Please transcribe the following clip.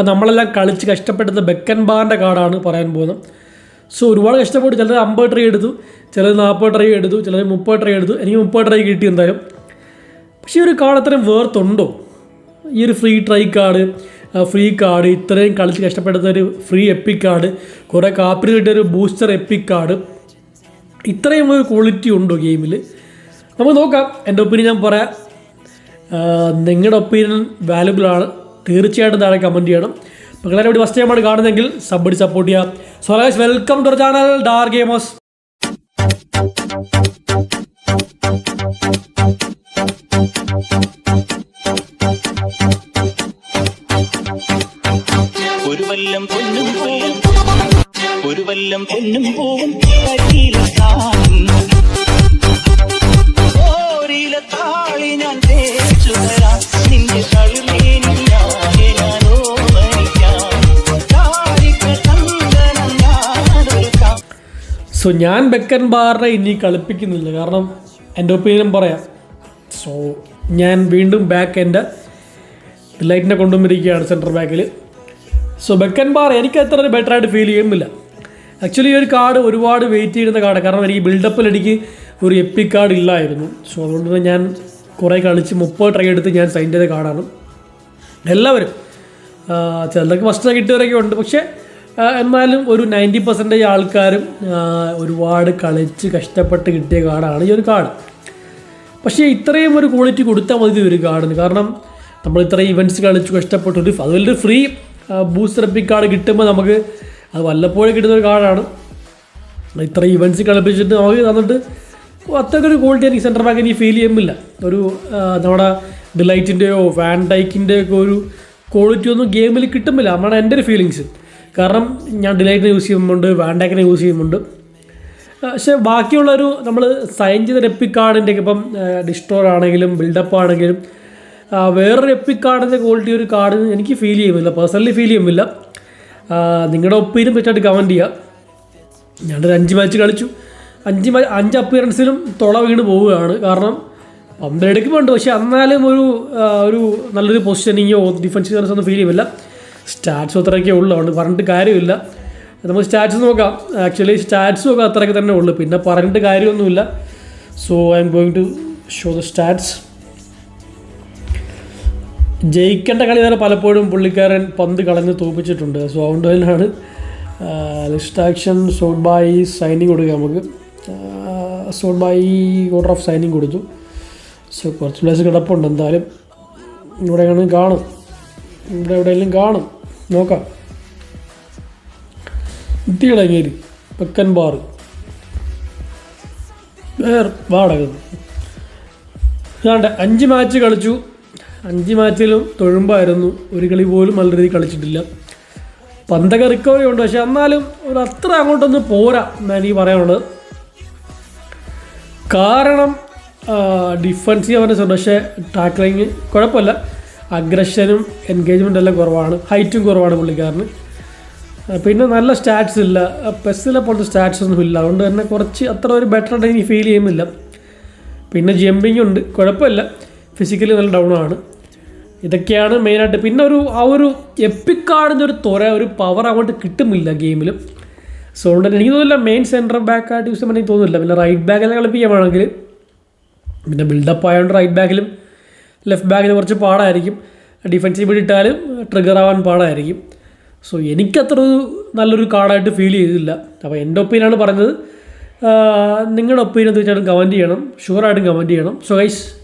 അപ്പോൾ നമ്മളെല്ലാം കളിച്ച് കഷ്ടപ്പെടുന്ന ബെക്കൻ ബാറിന്റെ കാർഡാണ് പറയാൻ പോകുന്നത്. സോ ഒരുപാട് കഷ്ടപ്പെട്ടു ചിലർ അമ്പത് ട്രൈ എടുത്തു ചിലർ നാൽപ്പത് ട്രൈ എടുത്തു ചിലർ മുപ്പത് ട്രൈ എടുത്തു. എനിക്ക് മുപ്പത് ട്രൈ കിട്ടി എന്തായാലും. പക്ഷേ ഈ ഒരു കാർഡ് അത്രയും വേർത്തുണ്ടോ? ഈ ഒരു free try card free card ഇത്രയും കളിച്ച് കഷ്ടപ്പെടുന്ന ഒരു ഫ്രീ എപ്പിക് കാർഡ് കുറേ കാപ്പിന് കിട്ടിയ ഒരു ബൂസ്റ്റർ എപ്പിക് കാർഡ് ഇത്രയും ഒരു ക്വാളിറ്റി ഉണ്ടോ ഗെയിമിൽ നമുക്ക് നോക്കാം. എന്റെ ഒപ്പീനിയൻ ഞാൻ പറയാം. നിങ്ങളുടെ ഒപ്പീനിയൻ വാല്യുബിൾ ആണ്. തീർച്ചയായിട്ടും താഴെ കമന്റ് ചെയ്യണം. അപ്പോൾ എല്ലാവരും ഫസ്റ്റ് ടൈമാണ് കാണുന്നതെങ്കിൽ സബ്ബടി സപ്പോർട്ട് ചെയ്യാം. So guys welcome to channel dar gamers ഒരു വല്ലം പൊന്നും പോവും ഒരു വല്ലം പൊന്നും പൂവും. താളി ഞാൻ തേച്ചു സോ ഞാൻ ബെക്കൻ ബാറിനെ ഇനി കളിപ്പിക്കുന്നില്ല. കാരണം എന്റെ ഒപ്പീനിയൻ പറയാം. സോ ഞാൻ വീണ്ടും ബാക്ക് എന്റെ ലൈറ്റിനെ കൊണ്ടുവന്നിരിക്കുകയാണ് സെന്റർ ബാക്കിൽ സോ ബെക്കൻ ബാർ എനിക്ക് അത്ര ഒരു ബെറ്റർ ആയിട്ട് ഫീൽ ചെയ്യുന്നില്ല. ആക്ച്വലി ഈ ഒരു കാർഡ് ഒരുപാട് വെയിറ്റ് ചെയ്യുന്ന കാർഡ് കാരണം എനിക്ക് ബിൽഡപ്പിൽ എനിക്ക് ഒരു എപ്പി കാർഡ് ഇല്ലായിരുന്നു. സോ അതുകൊണ്ട് തന്നെ ഞാൻ കുറേ കളിച്ച് മുപ്പത് ട്രൈ എടുത്ത് ഞാൻ സൈൻ ചെയ്ത കാർഡാണ് എല്ലാവരും ചിലർക്ക് ഫസ്റ്റ് കിട്ടിയവരൊക്കെ ഉണ്ട്. പക്ഷേ എന്നാലും ഒരു നയന്റി പെർസെന്റേജ് ആൾക്കാരും ഒരുപാട് കളിച്ച് കഷ്ടപ്പെട്ട് കിട്ടിയ കാർഡാണ് ഈ ഒരു കാർഡ്. പക്ഷേ ഇത്രയും ഒരു ക്വാളിറ്റി കൊടുത്താൽ മതി ഒരു കാർഡിന്. കാരണം നമ്മൾ ഇത്രയും ഇവന്റ്സ് കളിച്ച് കഷ്ടപ്പെട്ടു ഒരു വലിയൊരു ഫ്രീ ബൂസ്റ്റർ എപ്പിക് കാർഡ് കിട്ടുമ്പോൾ നമുക്ക് അത് വല്ലപ്പോഴും കിട്ടുന്ന ഒരു കാർഡാണ്. ഇത്രയും ഇവന്റ്സ് കളിപ്പിച്ചിട്ട് നമുക്ക് തന്നിട്ട് അത്രയ്ക്ക് ഒരു ക്വാളിറ്റി എനിക്ക് സെന്റർ ബാക്ക് എനിക്ക് ഫീൽ ചെയ്യുന്നില്ല. ഒരു നമ്മുടെ ഡിലൈറ്റിന്റെയോ ഫാൻ ടൈക്കിന്റെയൊക്കെ ഒരു ക്വാളിറ്റി ഒന്നും ഗെയിമിൽ കിട്ടുന്നില്ല. അതാണ് എന്റെ ഒരു ഫീലിങ്സ് കാരണം ഞാൻ ഡിലൈറ്റിനെ യൂസ് ചെയ്യുന്നുണ്ട് വാൻഡാക്കിനെ യൂസ് ചെയ്യുന്നുണ്ട്. പക്ഷേ ബാക്കിയുള്ളൊരു നമ്മൾ സൈൻ ചെയ്ത എപ്പിക് കാർഡിന്റെ ഇപ്പം ഡിസ്റ്റോർ ആണെങ്കിലും ബിൽഡപ്പ് ആണെങ്കിലും വേറൊരു എപ്പിക് കാർഡിന്റെ ക്വാളിറ്റി ഒരു കാർഡിന് എനിക്ക് ഫീൽ ചെയ്യുന്നില്ല പേഴ്സണലി ഫീൽ ചെയ്യുന്നില്ല. നിങ്ങളുടെ ഒപ്പീനിയൻ പറ്റായിട്ട് കമന്റ് ചെയ്യുക ഞാനൊരു അഞ്ച് മാച്ച് കളിച്ചു. അഞ്ച് അഞ്ച് അപ്പിയറൻസിലും തുള വീണ് പോവുകയാണ്. കാരണം പന്തെടുക്കുന്നുണ്ട് പക്ഷേ എന്നാലും ഒരു ഒരു നല്ലൊരു പൊസിഷനിങ്ങോ ഡിഫൻസ് ഒന്നും ഫീൽ ചെയ്യുന്നില്ല. സ്റ്റാറ്റ്സ് അത്രയൊക്കെ ഉള്ളൂ. അതുകൊണ്ട് പറഞ്ഞിട്ട് കാര്യമില്ല. നമുക്ക് സ്റ്റാറ്റ്സ് നോക്കാം. ആക്ച്വലി സ്റ്റാറ്റ്സ് ഒക്കെ അത്രയൊക്കെ തന്നെ ഉള്ളൂ. പിന്നെ പറഞ്ഞിട്ട് കാര്യമൊന്നുമില്ല. So I'm going to show the stats ജയിക്കേണ്ട കളി തന്നെ പലപ്പോഴും പുള്ളിക്കാരൻ പന്ത് കളഞ്ഞ് തോപ്പിച്ചിട്ടുണ്ട്. സോ അതുകൊണ്ട് തന്നെയാണ് list action sort by signing കൊടുക്കുക നമുക്ക്. Sort by order of signing കൊടുത്തു. സോ കുറച്ച് പ്ലേസ് കിടപ്പുണ്ട്. എന്തായാലും ഇവിടെ കാണും. ഇവിടെ എവിടെയെങ്കിലും കാണും. നോക്കാം. എത്തിയിടങ്ങേരി പെക്കൻ ബാർ വേറെ വാടക. അഞ്ച് മാച്ച് കളിച്ചു. അഞ്ച് മാച്ചിലും തൊഴുമ്പായിരുന്നു. ഒരു കളി പോലും നല്ല രീതിയിൽ കളിച്ചിട്ടില്ല. പന്തൊക്കെ റിക്കവറി ഉണ്ട്. പക്ഷെ എന്നാലും ഒരു അത്ര അങ്ങോട്ടൊന്നും പോരാ എന്നാണ് എനിക്ക് പറയാനുള്ളത്. കാരണം ഡിഫൻസീവ് അവന്റെ പക്ഷേ ടാക്ലിങ് കുഴപ്പമില്ല. അഗ്രഷനും എൻഗേജ്മെന്റ് എല്ലാം കുറവാണ്. ഹൈറ്റും കുറവാണ് പുള്ളിക്കാരന്. പിന്നെ നല്ല സ്റ്റാറ്റ്സ് ഇല്ല. പെസ്സിലെ പോലത്തെ സ്റ്റാറ്റ്സ് ഒന്നും ഇല്ല. അതുകൊണ്ട് തന്നെ കുറച്ച് അത്ര ഒരു ബെറ്റർ ആയിട്ട് എനിക്ക് ഫീൽ ചെയ്യുന്നില്ല. പിന്നെ ജമ്പിങ് ഉണ്ട്. കുഴപ്പമില്ല. ഫിസിക്കലി നല്ല ഡൗൺ ആണ്. ഇതൊക്കെയാണ് മെയിനായിട്ട് പിന്നെ ഒരു ആ ഒരു എപ്പിക്കാടിന്റെ ഒരു ത്വര ഒരു പവർ അങ്ങോട്ട് കിട്ടുന്നില്ല ഗെയിമിൽ സോ അതുകൊണ്ട് തന്നെ എനിക്ക് തോന്നുന്നില്ല മെയിൻ സെന്റർ ബാക്കായിട്ട് യൂസ് ചെയ്യാൻ എനിക്ക് തോന്നുന്നില്ല. പിന്നെ റൈറ്റ് ബാക്കിൽ കളിപ്പിക്കുകയാണെങ്കിൽ പിന്നെ ബിൽഡപ്പ് ആയതുകൊണ്ട് റൈറ്റ് ബാക്കിലും ലെഫ്റ്റ് ബാക്കിന് കുറച്ച് പാടായിരിക്കും. ഡിഫൻസീവ് ഇട്ടാലും ട്രിഗർ ആവാൻ പാടായിരിക്കും. സോ എനിക്കത്ര ഒരു നല്ലൊരു കാർഡായിട്ട് ഫീൽ ചെയ്തില്ല. അപ്പോൾ എന്റെ ഒപ്പീനിയനാണ് പറഞ്ഞത്. നിങ്ങളുടെ ഒപ്പീനിയൻ തീർച്ചയായിട്ടും കമന്റ് ചെയ്യണം. ഷുവറായിട്ടും കമന്റ് ചെയ്യണം. So guys